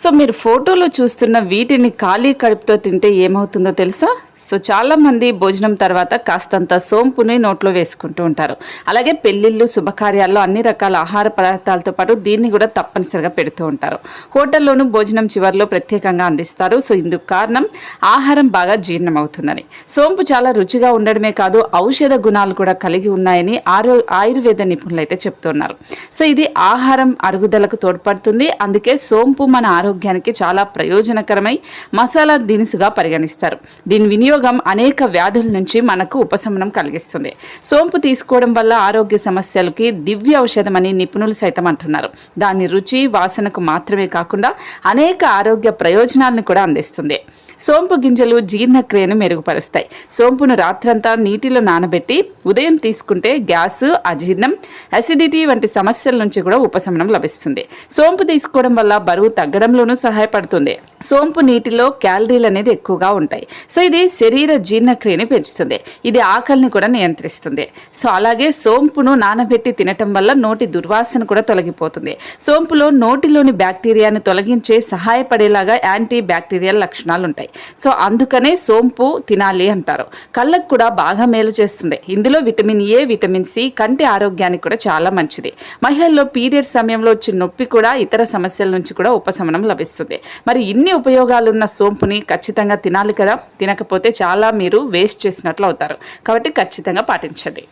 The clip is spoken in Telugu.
సో మీరు ఫోటోలో చూస్తున్న వీటిని ఖాళీ కడుపుతో తింటే ఏమవుతుందో తెలుసా? సో చాలామంది భోజనం తర్వాత కాస్తంత సోంపుని నోట్లో వేసుకుంటూ ఉంటారు. అలాగే పెళ్ళిళ్ళు శుభకార్యాల్లో అన్ని రకాల ఆహార పదార్థాలతో పాటు దీన్ని కూడా తప్పనిసరిగా పెడుతూ ఉంటారు. హోటల్లోనూ భోజనం చివరిలో ప్రత్యేకంగా అందిస్తారు. సో ఇందుకు కారణం ఆహారం బాగా జీర్ణం అవుతుందని సోంపు చాలా రుచిగా ఉండడమే కాదు ఔషధ గుణాలు కూడా కలిగి ఉన్నాయని ఆరో ఆయుర్వేద నిపుణులు అయితే చెప్తున్నారు. సో ఇది ఆహారం అరుగుదలకు తోడ్పడుతుంది. అందుకే సోంపు మన ఆరోగ్యానికి చాలా ప్రయోజనకరమై మసాలా దినుసుగా పరిగణిస్తారు. దీని వినియోగం అనేక వ్యాధుల నుంచి మనకు ఉపశమనం కలిగిస్తుంది. సోంపు తీసుకోవడం వల్ల ఆరోగ్య సమస్యలకి దివ్య ఔషధం అని నిపుణులు సైతం అంటున్నారు. దాని రుచి వాసనకు మాత్రమే కాకుండా అనేక ఆరోగ్య ప్రయోజనాలను కూడా అందిస్తుంది. సోంపు గింజలు జీర్ణక్రియను మెరుగుపరుస్తాయి. సోంపును రాత్రంతా నీటిలో నానబెట్టి ఉదయం తీసుకుంటే గ్యాస్ అజీర్ణం అసిడిటీ వంటి సమస్యల నుంచి కూడా ఉపశమనం లభిస్తుంది. సోంపు తీసుకోవడం వల్ల బరువు తగ్గడం చేయడంలోనూ సహాయపడుతుంది. సోంపు నీటిలో క్యాలరీలు అనేది ఎక్కువగా ఉంటాయి. సో ఇది శరీర జీర్ణక్రియని పెంచుతుంది. ఇది ఆకలిని కూడా నియంత్రిస్తుంది. సో అలాగే సోంపును నానబెట్టి తినటం వల్ల నోటి దుర్వాసన కూడా తొలగిపోతుంది. సోంపులో నోటిలోని బ్యాక్టీరియాని తొలగించే సహాయపడేలాగా యాంటీ బ్యాక్టీరియల్ లక్షణాలు ఉంటాయి. సో అందుకనే సోంపు తినాలి అంటారు. కళ్ళకు కూడా బాగా మేలు చేస్తుంది. ఇందులో విటమిన్ ఏ విటమిన్ సి కంటి ఆరోగ్యానికి కూడా చాలా మంచిది. మహిళల్లో పీరియడ్ సమయంలో వచ్చే నొప్పి కూడా ఇతర సమస్యల నుంచి కూడా ఉపశమనం లభిస్తుంది. మరి ఇన్ని ఇన్ని ఉపయోగాలున్న సోంపుని ఖచ్చితంగా తినాలి కదా. తినకపోతే చాలా మీరు వేస్ట్ చేసినట్లు అవుతారు. కాబట్టి ఖచ్చితంగా పాటించండి.